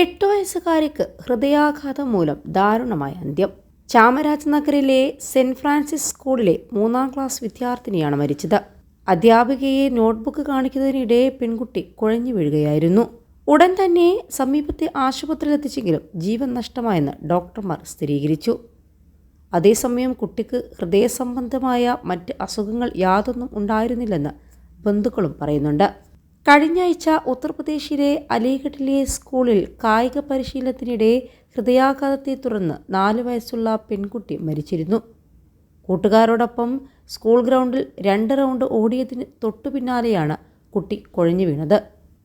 എട്ടു വയസ്സുകാരിക്ക് ഹൃദയാഘാതം മൂലം ദാരുണമായ അന്ത്യം. ചാമരാജ് നഗറിലെ സെന്റ് ഫ്രാൻസിസ് സ്കൂളിലെ മൂന്നാം ക്ലാസ് വിദ്യാർത്ഥിനിയാണ് മരിച്ചത്. അധ്യാപികയെ നോട്ട്ബുക്ക് കാണിക്കുന്നതിനിടെ പെൺകുട്ടി കുഴഞ്ഞു വീഴുകയായിരുന്നു. ഉടൻ തന്നെ സമീപത്തെ ആശുപത്രിയിൽ എത്തിച്ചെങ്കിലും ജീവൻ നഷ്ടമായെന്ന് ഡോക്ടർമാർ സ്ഥിരീകരിച്ചു. അതേസമയം കുട്ടിക്ക് ഹൃദയസംബന്ധമായ മറ്റ് അസുഖങ്ങൾ യാതൊന്നും ഉണ്ടായിരുന്നില്ലെന്ന് ബന്ധുക്കളും പറയുന്നുണ്ട്. കഴിഞ്ഞ ആഴ്ച ഉത്തർപ്രദേശിലെ അലിഗഡിലെ സ്കൂളിൽ കായിക പരിശീലനത്തിനിടെ ഹൃദയാഘാതത്തെ തുടർന്ന് നാല് വയസ്സുള്ള പെൺകുട്ടി മരിച്ചിരുന്നു. കൂട്ടുകാരോടൊപ്പം സ്കൂൾ ഗ്രൗണ്ടിൽ രണ്ട് റൗണ്ട് ഓടിയതിന് തൊട്ടു പിന്നാലെയാണ് കുട്ടി കുഴഞ്ഞു വീണത്.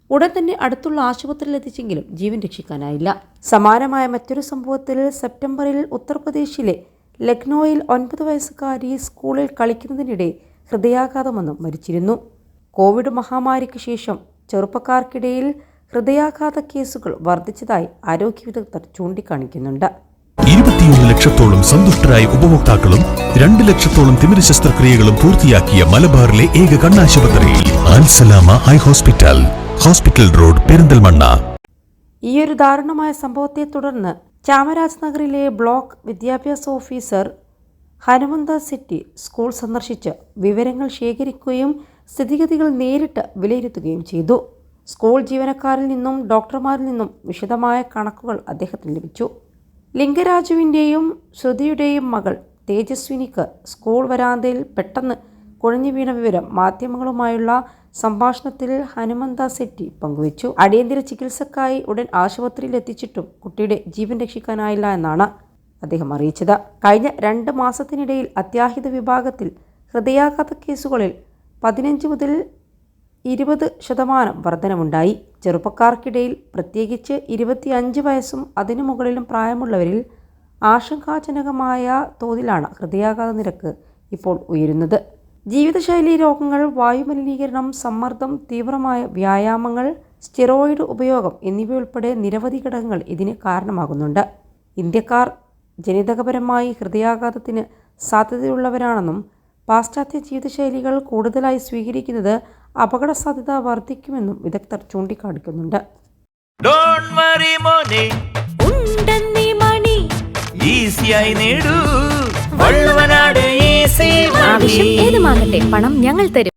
ഉടൻ തന്നെ അടുത്തുള്ള ആശുപത്രിയിൽ എത്തിച്ചെങ്കിലും ജീവൻ രക്ഷിക്കാനായില്ല. സമാനമായ മറ്റൊരു സംഭവത്തിൽ സെപ്റ്റംബറിൽ ഉത്തർപ്രദേശിലെ ലക്നോയിൽ ഒൻപത് വയസ്സുകാരി സ്കൂളിൽ കളിക്കുന്നതിനിടെ ഹൃദയാഘാതം വന്ന് മരിച്ചിരുന്നു. കോവിഡ് മഹാമാരിക്ക് ശേഷം ചെറുപ്പക്കാർക്കിടയിൽ ഹൃദയാഘാത കേസുകൾ വർദ്ധിച്ചതായി ആരോഗ്യ വിദഗ്ധർ ചൂണ്ടിക്കാണിക്കുന്നുണ്ട്. ഇരുപത്തിയൊന്ന് ലക്ഷത്തോളം സന്തുഷ്ടരായ ഉപഭോക്താക്കളും രണ്ട് ലക്ഷത്തോളം തിമിര ശസ്ത്രക്രിയകളും പൂർത്തിയാക്കിയ മലബാറിലെ ഏക കണ്ണാശുപത്രി Al Salama eye hospital hospital road Perinthalmanna. ഈയൊരു ദാരുണമായ സംഭവത്തെ തുടർന്ന് ചാമരാജ് നഗറിലെ ബ്ലോക്ക് വിദ്യാഭ്യാസ ഓഫീസർ ഹനുമന്ത സിറ്റി സ്കൂൾ സന്ദർശിച്ച് വിവരങ്ങൾ ശേഖരിക്കുകയും സ്ഥിതിഗതികൾ നേരിട്ട് വിലയിരുത്തുകയും ചെയ്തു. സ്കൂൾ ജീവനക്കാരിൽ നിന്നും ഡോക്ടർമാരിൽ നിന്നും വിശദമായ കണക്കുകൾ അദ്ദേഹത്തിന് ലഭിച്ചു. ലിംഗരാജുവിന്റെയും ശ്രുതിയുടെയും മകൾ തേജസ്വിനിക്ക് സ്കൂൾ വരാന്തയിൽ പെട്ടെന്ന് കുഴഞ്ഞു വീണ വിവരം മാധ്യമങ്ങളുമായുള്ള സംഭാഷണത്തിൽ ഹനുമന്ത സെറ്റി പങ്കുവച്ചു. അടിയന്തര ചികിത്സക്കായി ഉടൻ ആശുപത്രിയിൽ എത്തിച്ചിട്ടും കുട്ടിയുടെ ജീവൻ രക്ഷിക്കാനായില്ല എന്നാണ് അദ്ദേഹം അറിയിച്ചത്. കഴിഞ്ഞ രണ്ട് മാസത്തിനിടയിൽ അത്യാഹിത വിഭാഗത്തിൽ ഹൃദയാഘാത കേസുകളിൽ പതിനഞ്ച് മുതൽ ഇരുപത് ശതമാനം വർധനമുണ്ടായി. ചെറുപ്പക്കാർക്കിടയിൽ പ്രത്യേകിച്ച് ഇരുപത്തിയഞ്ച് വയസ്സും അതിനു മുകളിലും പ്രായമുള്ളവരിൽ ആശങ്കാജനകമായ തോതിലാണ് ഹൃദയാഘാത നിരക്ക് ഇപ്പോൾ ഉയരുന്നത്. ജീവിതശൈലി രോഗങ്ങൾ വായുമലിനീകരണം സമ്മർദ്ദം തീവ്രമായ വ്യായാമങ്ങൾ സ്റ്റിറോയിഡ് ഉപയോഗം എന്നിവയുൾപ്പെടെ നിരവധി ഘടകങ്ങൾ ഇതിന് കാരണമാകുന്നുണ്ട്. ഇന്ത്യക്കാർ ജനിതകപരമായി ഹൃദയാഘാതത്തിന് സാധ്യതയുള്ളവരാണെന്നും പാശ്ചാത്യ ജീവിതശൈലികൾ കൂടുതലായി സ്വീകരിക്കുന്നത് അപകട സാധ്യത വർദ്ധിക്കുമെന്നും വിദഗ്ധർ ചൂണ്ടിക്കാണിക്കുന്നുണ്ട്. ഡോണ്ട് വറി മോനെ. ഉണ്ടെന്നീ മണി. ഈസിയായി നേടൂ. വള്ളുവനാട് ഈസി ആവശ്യം ഏതുമാകട്ടെ പണം ഞങ്ങൾ തരും.